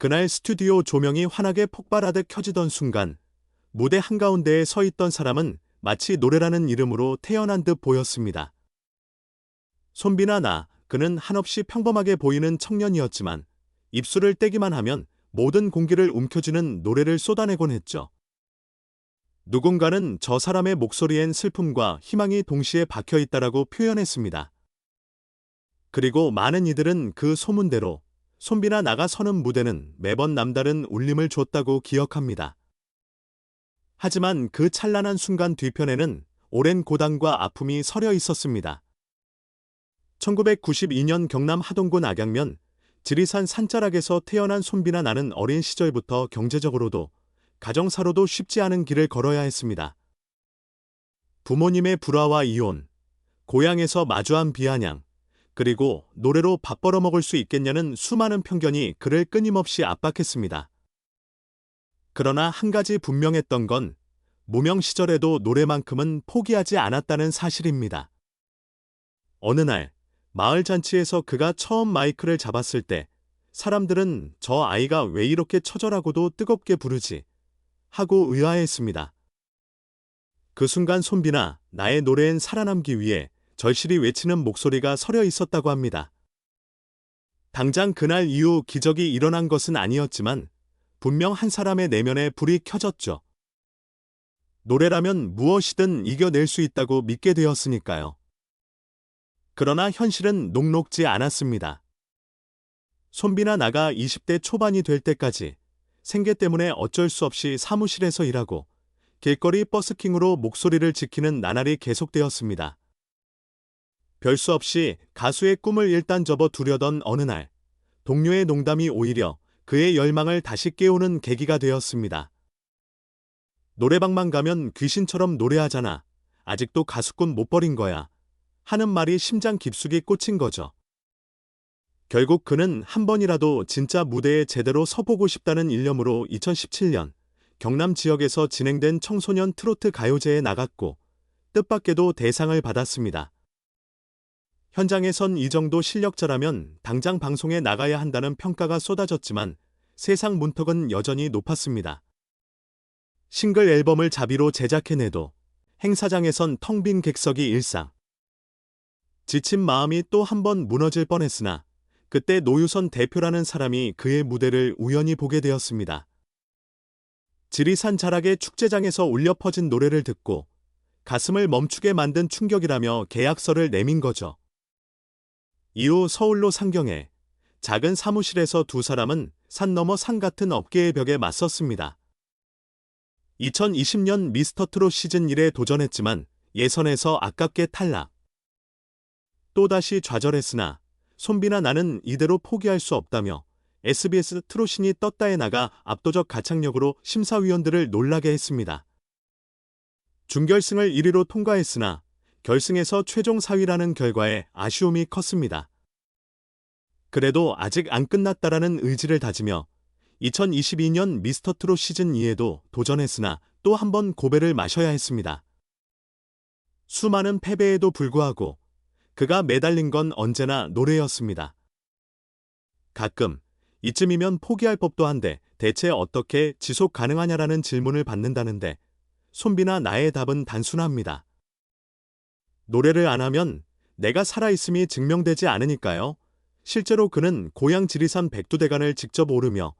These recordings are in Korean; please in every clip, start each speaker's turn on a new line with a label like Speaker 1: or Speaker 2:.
Speaker 1: 그날 스튜디오 조명이 환하게 폭발하듯 켜지던 순간 무대 한가운데에 서 있던 사람은 마치 노래라는 이름으로 태어난 듯 보였습니다. 손비나 나, 그는 한없이 평범하게 보이는 청년이었지만 입술을 떼기만 하면 모든 공기를 움켜쥐는 노래를 쏟아내곤 했죠. 누군가는 저 사람의 목소리엔 슬픔과 희망이 동시에 박혀 있다라고 표현했습니다. 그리고 많은 이들은 그 소문대로 손비나 나가 서는 무대는 매번 남다른 울림을 줬다고 기억합니다. 하지만 그 찬란한 순간 뒤편에는 오랜 고단과 아픔이 서려 있었습니다. 1992년 경남 하동군 악양면 지리산 산자락에서 태어난 손비나 나는 어린 시절부터 경제적으로도 가정사로도 쉽지 않은 길을 걸어야 했습니다. 부모님의 불화와 이혼, 고향에서 마주한 비아냥, 그리고 노래로 밥 벌어먹을 수 있겠냐는 수많은 편견이 그를 끊임없이 압박했습니다. 그러나 한 가지 분명했던 건 무명 시절에도 노래만큼은 포기하지 않았다는 사실입니다. 어느 날 마을 잔치에서 그가 처음 마이크를 잡았을 때 사람들은 저 아이가 왜 이렇게 처절하고도 뜨겁게 부르지 하고 의아해했습니다. 그 순간 손비나 나의 노래엔 살아남기 위해 절실히 외치는 목소리가 서려 있었다고 합니다. 당장 그날 이후 기적이 일어난 것은 아니었지만 분명 한 사람의 내면에 불이 켜졌죠. 노래라면 무엇이든 이겨낼 수 있다고 믿게 되었으니까요. 그러나 현실은 녹록지 않았습니다. 손비나 나가 20대 초반이 될 때까지 생계 때문에 어쩔 수 없이 사무실에서 일하고 길거리 버스킹으로 목소리를 지키는 나날이 계속되었습니다. 별수 없이 가수의 꿈을 일단 접어 두려던 어느 날, 동료의 농담이 오히려 그의 열망을 다시 깨우는 계기가 되었습니다. 노래방만 가면 귀신처럼 노래하잖아. 아직도 가수 꿈못 버린 거야. 하는 말이 심장 깊숙이 꽂힌 거죠. 결국 그는 한 번이라도 진짜 무대에 제대로 서보고 싶다는 일념으로 2017년 경남 지역에서 진행된 청소년 트로트 가요제에 나갔고 뜻밖에도 대상을 받았습니다. 현장에선 이 정도 실력자라면 당장 방송에 나가야 한다는 평가가 쏟아졌지만 세상 문턱은 여전히 높았습니다. 싱글 앨범을 자비로 제작해내도 행사장에선 텅 빈 객석이 일상. 지친 마음이 또 한 번 무너질 뻔했으나 그때 노유선 대표라는 사람이 그의 무대를 우연히 보게 되었습니다. 지리산 자락의 축제장에서 울려 퍼진 노래를 듣고 가슴을 멈추게 만든 충격이라며 계약서를 내민 거죠. 이후 서울로 상경해 작은 사무실에서 두 사람은 산 너머 산 같은 업계의 벽에 맞섰습니다. 2020년 미스터 트롯 시즌 1에 도전했지만 예선에서 아깝게 탈락. 또다시 좌절했으나 손비나 나는 이대로 포기할 수 없다며 SBS 트롯신이 떴다에 나가 압도적 가창력으로 심사위원들을 놀라게 했습니다. 준결승을 1위로 통과했으나 결승에서 최종 4위라는 결과에 아쉬움이 컸습니다. 그래도 아직 안 끝났다라는 의지를 다지며 2022년 미스터 트롯 시즌 2에도 도전했으나 또 한 번 고배를 마셔야 했습니다. 수많은 패배에도 불구하고 그가 매달린 건 언제나 노래였습니다. 가끔 이쯤이면 포기할 법도 한데 대체 어떻게 지속 가능하냐라는 질문을 받는다는데 손비나 나의 답은 단순합니다. 노래를 안 하면 내가 살아있음이 증명되지 않으니까요. 실제로 그는 고향 지리산 백두대간을 직접 오르며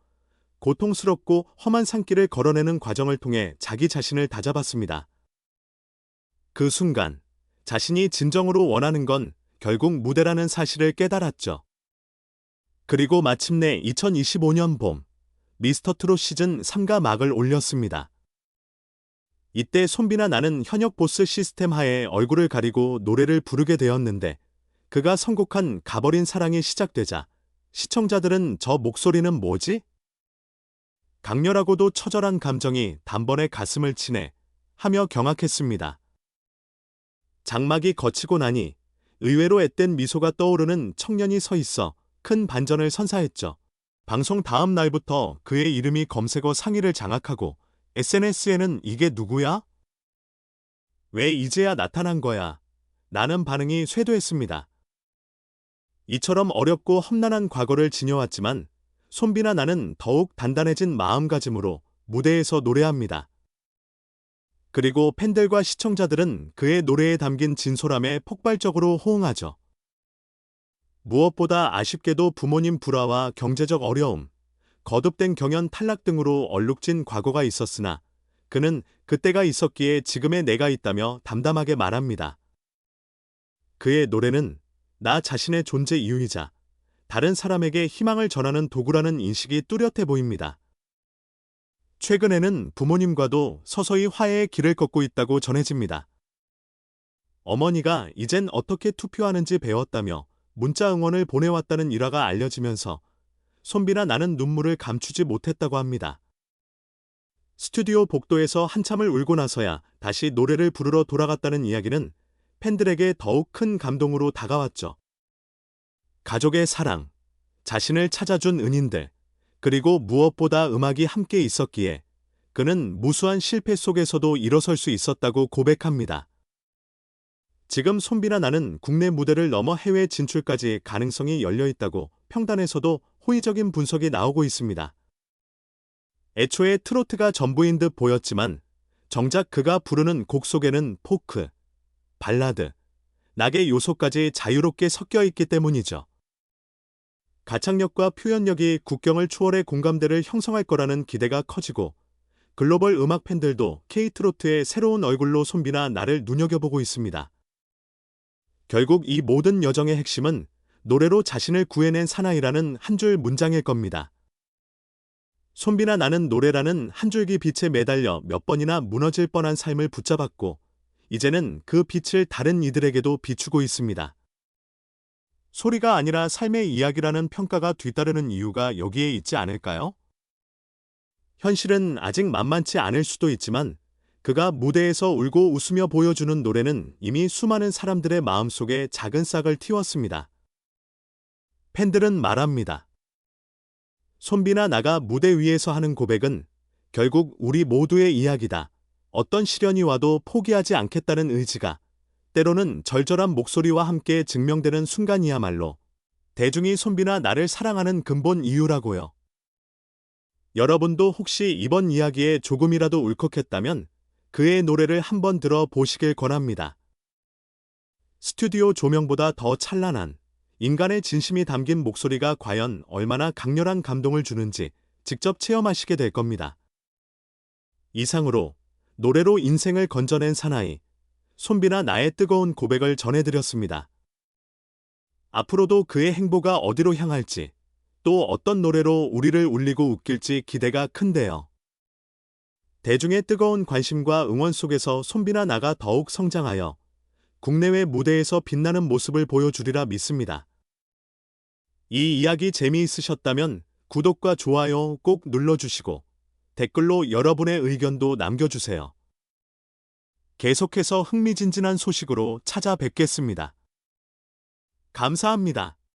Speaker 1: 고통스럽고 험한 산길을 걸어내는 과정을 통해 자기 자신을 다잡았습니다. 그 순간 자신이 진정으로 원하는 건 결국 무대라는 사실을 깨달았죠. 그리고 마침내 2025년 봄 미스터 트롯 시즌 3가 막을 올렸습니다. 이때 손비나 나는 현역 보스 시스템 하에 얼굴을 가리고 노래를 부르게 되었는데 그가 선곡한 가버린 사랑이 시작되자 시청자들은 저 목소리는 뭐지? 강렬하고도 처절한 감정이 단번에 가슴을 치네 하며 경악했습니다. 장막이 거치고 나니 의외로 앳된 미소가 떠오르는 청년이 서 있어 큰 반전을 선사했죠. 방송 다음 날부터 그의 이름이 검색어 상위를 장악하고 SNS에는 이게 누구야? 왜 이제야 나타난 거야? 나는 반응이 쇄도했습니다. 이처럼 어렵고 험난한 과거를 지녀왔지만 손비나 나는 더욱 단단해진 마음가짐으로 무대에서 노래합니다. 그리고 팬들과 시청자들은 그의 노래에 담긴 진솔함에 폭발적으로 호응하죠. 무엇보다 아쉽게도 부모님 불화와 경제적 어려움, 거듭된 경연 탈락 등으로 얼룩진 과거가 있었으나 그는 그때가 있었기에 지금의 내가 있다며 담담하게 말합니다. 그의 노래는 나 자신의 존재 이유이자 다른 사람에게 희망을 전하는 도구라는 인식이 뚜렷해 보입니다. 최근에는 부모님과도 서서히 화해의 길을 걷고 있다고 전해집니다. 어머니가 이젠 어떻게 투표하는지 배웠다며 문자 응원을 보내왔다는 일화가 알려지면서 손비나 나는 눈물을 감추지 못했다고 합니다. 스튜디오 복도에서 한참을 울고 나서야 다시 노래를 부르러 돌아갔다는 이야기는 팬들에게 더욱 큰 감동으로 다가왔죠. 가족의 사랑, 자신을 찾아준 은인들, 그리고 무엇보다 음악이 함께 있었기에 그는 무수한 실패 속에서도 일어설 수 있었다고 고백합니다. 지금 손비나 나는 국내 무대를 넘어 해외 진출까지 가능성이 열려 있다고 평단에서도 호의적인 분석이 나오고 있습니다. 애초에 트로트가 전부인 듯 보였지만 정작 그가 부르는 곡 속에는 포크, 발라드, 낙의 요소까지 자유롭게 섞여 있기 때문이죠. 가창력과 표현력이 국경을 초월해 공감대를 형성할 거라는 기대가 커지고 글로벌 음악 팬들도 K-트로트의 새로운 얼굴로 손비나 나를 눈여겨보고 있습니다. 결국 이 모든 여정의 핵심은 노래로 자신을 구해낸 사나이라는 한 줄 문장일 겁니다. 손비나 나는 노래라는 한 줄기 빛에 매달려 몇 번이나 무너질 뻔한 삶을 붙잡았고, 이제는 그 빛을 다른 이들에게도 비추고 있습니다. 소리가 아니라 삶의 이야기라는 평가가 뒤따르는 이유가 여기에 있지 않을까요? 현실은 아직 만만치 않을 수도 있지만 그가 무대에서 울고 웃으며 보여주는 노래는 이미 수많은 사람들의 마음속에 작은 싹을 틔웠습니다. 팬들은 말합니다. 손비나 나가 무대 위에서 하는 고백은 결국 우리 모두의 이야기다. 어떤 시련이 와도 포기하지 않겠다는 의지가 때로는 절절한 목소리와 함께 증명되는 순간이야말로 대중이 손비나 나를 사랑하는 근본 이유라고요. 여러분도 혹시 이번 이야기에 조금이라도 울컥했다면 그의 노래를 한번 들어 보시길 권합니다. 스튜디오 조명보다 더 찬란한 인간의 진심이 담긴 목소리가 과연 얼마나 강렬한 감동을 주는지 직접 체험하시게 될 겁니다. 이상으로 노래로 인생을 건져낸 사나이, 손비나 나의 뜨거운 고백을 전해드렸습니다. 앞으로도 그의 행보가 어디로 향할지, 또 어떤 노래로 우리를 울리고 웃길지 기대가 큰데요. 대중의 뜨거운 관심과 응원 속에서 손비나 나가 더욱 성장하여 국내외 무대에서 빛나는 모습을 보여주리라 믿습니다. 이 이야기 재미있으셨다면 구독과 좋아요 꼭 눌러주시고 댓글로 여러분의 의견도 남겨주세요. 계속해서 흥미진진한 소식으로 찾아뵙겠습니다. 감사합니다.